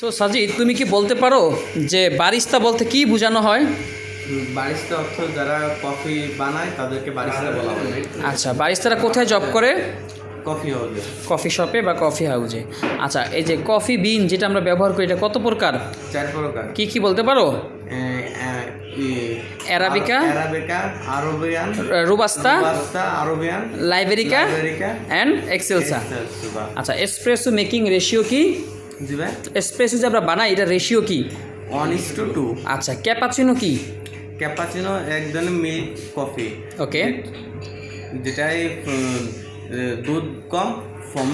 So Sajid তুমি কি বলতে পারো যে বারিস্তা বলতে কি বোঝানো হয়? বারিস্তা অর্থ যারা কফি বানায় তাদেরকে বারিস্তা বলা হয়। আচ্ছা বারিস্তারা কোথায় জব করে? কফি হাউসে। কফি শপে বা কফি হাউজে আচ্ছা এই যে কফি বিন যেটা আমরা ব্যবহার করি এটা কত প্রকার? চার প্রকার। কি কি বলতে পারো? Arabica? Arabica Arabian robusta Arabian liberica excelsa. Excelsa. আচ্ছা এসপ্রেসো মেকিং রেশিও কি? জি ভাই এসপ্রেসো যে আমরা বানাই এটা রেশিও কি? One is to two two cappuccino কি? ক্যাপাচিনো একজন মিল্ক কফি ওকে যেটাই দুধ কম ফর্ম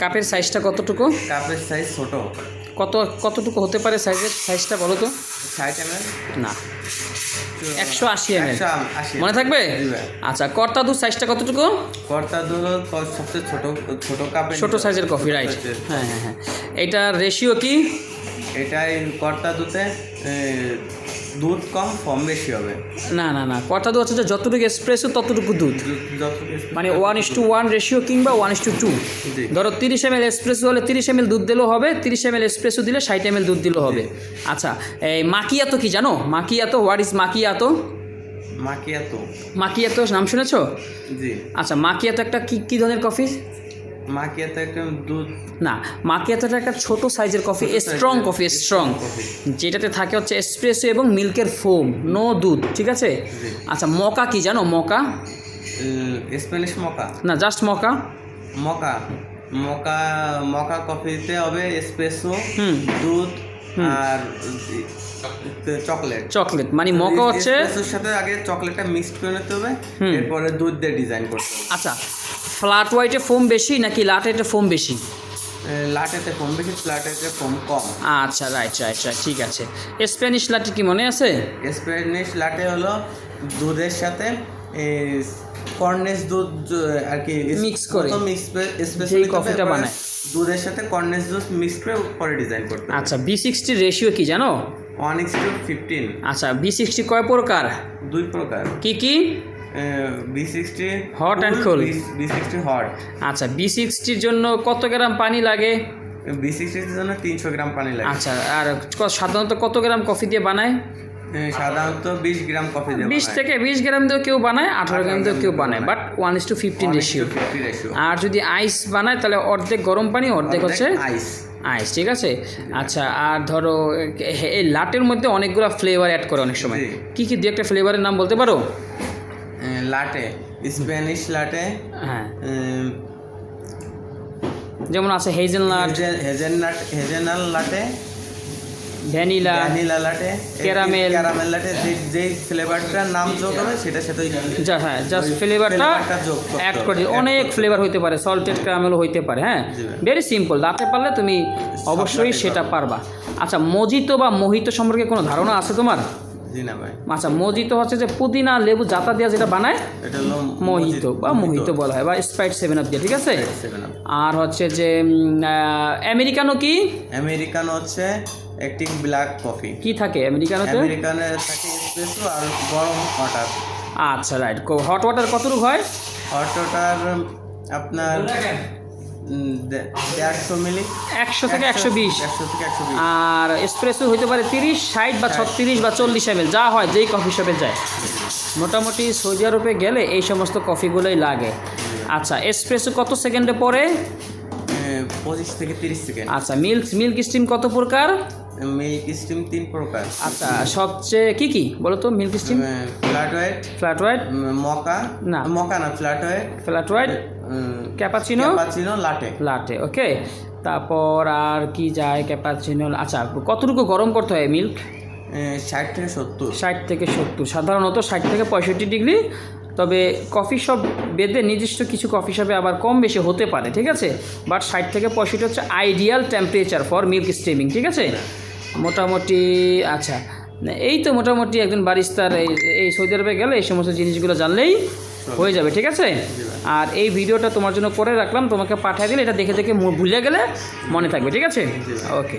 কাপের সাইজটা কতটুকু? কাপের সাইজ ছোট। কত কতটুকু হতে পারে সাইজের সাইজটা বলো তো। না। একশো আশি এম মনে থাকবে? আচ্ছা কর্তা দুধ সাইজটা কতটুকু কর্তা দুধ সবচেয়ে ছোট ছোট কাপ ছোট সাইজের কফি রাইট হ্যাঁ হ্যাঁ হ্যাঁ। এইটার রেশিও কি? এটাই কর্তা দুধে দুধ কম কম বেশি হবে। না না না কথা দুধ হচ্ছে যে যতটুকু এসপ্রেসো ততটুকু দুধ। মানে one is two one ratio কিংবা ওয়ান ইস টু টু ধরো তিরিশ এম এল এসপ্রেসো হলে তিরিশ এম এল দুধ দিলেও হবে তিরিশ এম এল এসপ্রেসো দিলে ষাট এম এল দুধ দিলেও হবে। আচ্ছা এই মাকিয়াতো কি জানো? মাকিয়াতো হোয়াট ইজ মাকিয়াতো মাকিয়াতো মাকিয়াতো নাম শুনেছো? জি। আচ্ছা মাকিয়াতো একটা কি কী ধরনের কফি মাকিয়াতো একটা দুধ না মাকিয়াতোটা একটা ছোট সাইজের কফি স্ট্রং কফি স্ট্রং যেটাতে থাকে হচ্ছে এসপ্রেসো এবং মিল্কের ফোম নো দুধ ঠিক আছে? আচ্ছা মকা কি জানো মকা? স্প্যানিশ মকা। না জাস্ট মকা। মকা। মকা মকা কফিতে হবে এসপ্রেসো দুধ আর চকলেট চকলেট মানে মকা হচ্ছে সাথে আগে চকলেটটা মিক্সড করে নিতে হবে এরপরে দুধ দিয়ে ডিজাইন করতে হবে। আচ্ছা ফ্ল্যাট হোয়াইটে ফোম বেশি নাকি লাটেটে ফোম বেশি? লাটেতে কম বেশি ফ্ল্যাটেতে কম কম। আচ্ছা রাইট রাইট রাইট ঠিক আছে। স্প্যানিশ লাটে কি মনে আছে? স্প্যানিশ লাটে হলো দুধের সাথে কর্নেস দুধ আর কি Mix করে। মিক্স যেই কফিটা বানায়। দুধের সাথে কর্নেস দুধ মিক্স করে পরে ডিজাইন করতে আচ্ছা বি সিক্সটির রেশিও কি জানো? ওয়ান ইক্স টু ফিফটিন আচ্ছা বি সিক্সটি কয় প্রকার? দুই প্রকার। কি কি? B sixty Hot and cold. B sixty hot আচ্ছা বি সিক্সটির জন্য কত গ্রাম পানি লাগে? বি সিক্সটির জন্য তিনশো গ্রাম পানি লাগে। আচ্ছা আর সাধারণত কত গ্রাম কফি দিয়ে বানায়? সাধারণত বিশ গ্রাম কফি দেবো বিশ থেকে বিশ গ্রাম দিয়েও কেউ বানায় আঠারো গ্রাম দিয়েও কেউ বানায় but one is two fifteen ratio আর যদি আইস বানায় তাহলে অর্ধেক গরম পানি অর্ধেক হচ্ছে আইস আইস ঠিক আছে? আচ্ছা আর ধরো এই লাটের মধ্যে অনেকগুলো ফ্লেভার অ্যাড করে অনেক সময়। কি কি দু একটা ফ্লেভারের নাম বলতে পারো? লাটে স্প্যানিশ লাটে হ্যাঁ। যেমন আছে hazelnut hazelnut hazelnut latte vanilla vanilla latte caramel caramel latte যে যেই ফ্লেভারটার নাম যোগ হবে সেটা সাথে ওই- যা হ্যাঁ জাস্ট ফ্লেভারটা অ্যাড করে। অনেক ফ্লেভার হইতে পারে সল্টেড ক্যারামেলও হইতে পারে হ্যাঁ? ভেরি সিম্পল লাতে পারলে তুমি অবশ্যই সেটা পারবা। আচ্ছা মজিতো বা মোহিত সম্পর্কে কোনো ধারণা আছে তোমার? জি না ভাই। আচ্ছা মজিতো হচ্ছে যে পুদিনা লেবু জাতা দিয়া যেটা বানায় এটা হলো মোহিত বা মোহিত বলা হয় বা স্প্রাইট সেভেন আপ দিয়ে ঠিক আছে? আর হচ্ছে যে আমেরিকানো কি? আমেরিকান হচ্ছে একটি ব্ল্যাক কফি। কি থাকে আমেরিকানোতে? আমেরিকানে থাকে এসপ্রেসো আর গরম ওয়াটার আচ্ছা রাইট হট ওয়াটার কতটুকু হয়? হট ওয়াটার আপনার দেড়শো মিলি। একশো থেকে একশো বিশ। একশো থেকে একশো বিশ। আর এসপ্রেসো হইতে পারে তিরিশ ষাট বা ছত্রিশ বা চল্লিশ এম যা হয় যেই কফি শপে যায়। মোটামুটি সৌদি আরবে গেলে এই সমস্ত কফিগুলোই লাগে। আচ্ছা এসপ্রেসো কত সেকেন্ডে পরে পঁচিশ থেকে তিরিশ সেকেন্ড আচ্ছা মিল্ক মিল্ক স্টিম কত প্রকার? মিল্ক স্টিম তিন প্রকার। আচ্ছা সবচেয়ে কি কি? বলো তো milk steam. Flat white. Flat white. Mocha. না। মকা না flat white. Flat white. Cappuccino. Cappuccino latte. Latte okay. তারপর আর কি যায় ক্যাপাচিনো? আচ্ছা কতটুকু গরম করতে হয় মিল্ক? ষাট থেকে সত্তর। ষাট থেকে সত্তর। সাধারণত ষাট থেকে পঁয়ষট্টি ডিগ্রি। তবে কফি শপ বেঁধে নির্দিষ্ট কিছু কফি শপে আবার কম বেশি হতে পারে ঠিক আছে? বাট ষাট থেকে পঁয়ষট্টি হচ্ছে ideal temperature for milk steaming ঠিক আছে? মোটামুটি আচ্ছা এই তো মোটামুটি একজন বারিস্তার এই এই সৌদি আরবে গেলে এই সমস্ত জিনিসগুলো জানলেই হয়ে যাবে ঠিক আছে? আর এই ভিডিওটা তোমার জন্য করে রাখলাম তোমাকে পাঠিয়ে দিলে এটা দেখে দেখে ভুলে গেলে মনে থাকবে ঠিক আছে? ওকে